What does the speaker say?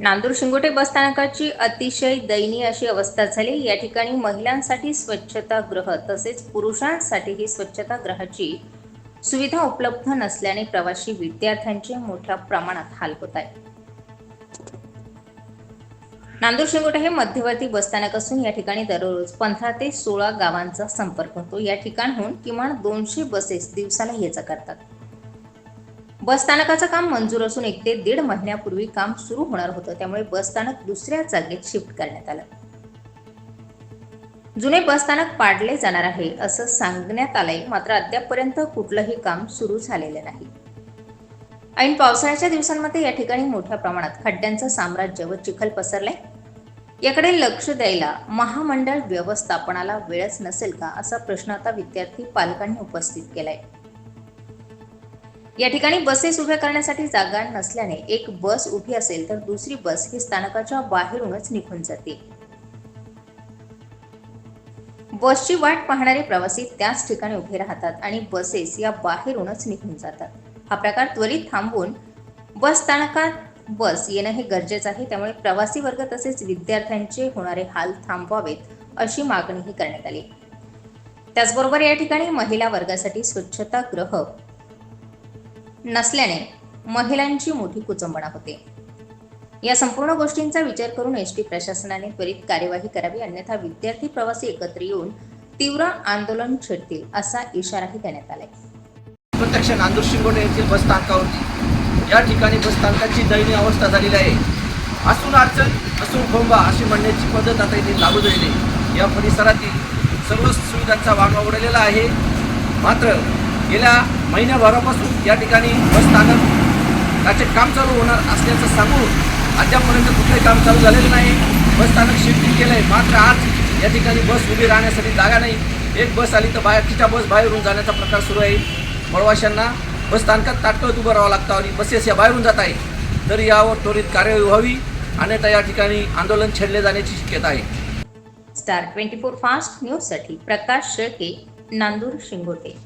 नांदूर शिंगोटे बसस्थानकाची अतिशय दयनीय अशी अवस्था झाली. या ठिकाणी महिलांसाठी स्वच्छतागृह तसेच पुरुषांसाठीही स्वच्छतागृहाची सुविधा उपलब्ध नसल्याने प्रवासी विद्यार्थ्यांचे मोठ्या प्रमाणात हाल होत आहे नांदूर शिंगोटे हे मध्यवर्ती बसस्थानक असून या ठिकाणी दररोज पंधरा ते सोळा गावांचा संपर्क होतो. या ठिकाणहून किमान दोनशे बसेस दिवसाला ये करतात. बसस्थानकाचं काम मंजूर असून एक ते दीड महिन्यापूर्वी काम सुरू होणार होतं. त्यामुळे बसस्थानक दुसऱ्या जागेत शिफ्ट करण्यात आलं. जुने बसस्थानक पाडले जाणार आहे असं सांगण्यात आलंय. मात्र अद्यापपर्यंत कुठलंही काम सुरू झालेलं नाही. ऐन पावसाळ्याच्या दिवसांमध्ये या ठिकाणी मोठ्या प्रमाणात खड्ड्यांचं साम्राज्य व चिखल पसरलंय. याकडे लक्ष द्यायला महामंडळ व्यवस्थापनाला वेळच नसेल का असा प्रश्न आता विद्यार्थी पालकांनी उपस्थित केलाय. या ठिकाणी बसेस उभ्या करण्यासाठी जागा नसल्याने एक बस उभी असेल तर दुसरी बस ही स्थानकाच्या बाहेरूनच निघून जाते. बसची वाट पाहणारे प्रवासी त्याच ठिकाणी उभे राहतात आणि बसेस या बाहेरूनच निघून जातात. हा प्रकार त्वरित थांबवून बस स्थानकात बस येणं हे गरजेचं आहे. त्यामुळे प्रवासी वर्ग तसेच विद्यार्थ्यांचे होणारे हाल थांबवावेत अशी मागणीही करण्यात आली. त्याचबरोबर या ठिकाणी महिला वर्गासाठी स्वच्छतागृह नसल्याने महिलांची मोठी कुचंबणा होते. या संपूर्ण गोष्टींचा विचार करून एस टी प्रशासनाने त्वरित कार्यवाही करावी अन्यथा विद्यार्थी प्रवासी एकत्र येऊन तीव्र आंदोलन छेडतील असा इशाराही देण्यात आलाय. प्रत्यक्ष नांदूर शिंगोटे येथील बसस्थानकावरती या ठिकाणी बसस्थानकाची दयनीय अवस्था झालेली आहे. असून अडचण असून खोंबा अशी म्हणण्याची पद्धत आता इथे लागू झालेली या परिसरातील सर्व सुविधांचा वाढवा उडलेला आहे. मात्र गेल्या महिन्याभरापासून या ठिकाणी बसस्थानक त्याचे काम चालू होणार असल्याचं सांगून अद्यापर्यंत कुठलंही काम चालू झालेलं नाही. बसस्थानक शिफ्टिंग केलं आहे मात्र आज या ठिकाणी बस उभी राहण्यासाठी जागा नाही. एक बस आली तर बाहेरच्या बस बाहेरून जाण्याचा प्रकार सुरू आहे. प्रवाशांना बसस्थानकात ताटकळत उभं राहावं लागतं आणि बसेस या बाहेरून जात आहे तर यावर त्वरित कार्यवाही व्हावी. अन्यथा या ठिकाणी आंदोलन छेडले जाण्याची शक्यता आहे. स्टार ट्वेंटी फोर फास्ट न्यूजसाठी प्रकाश शेळके नांदूर शिंगोटे.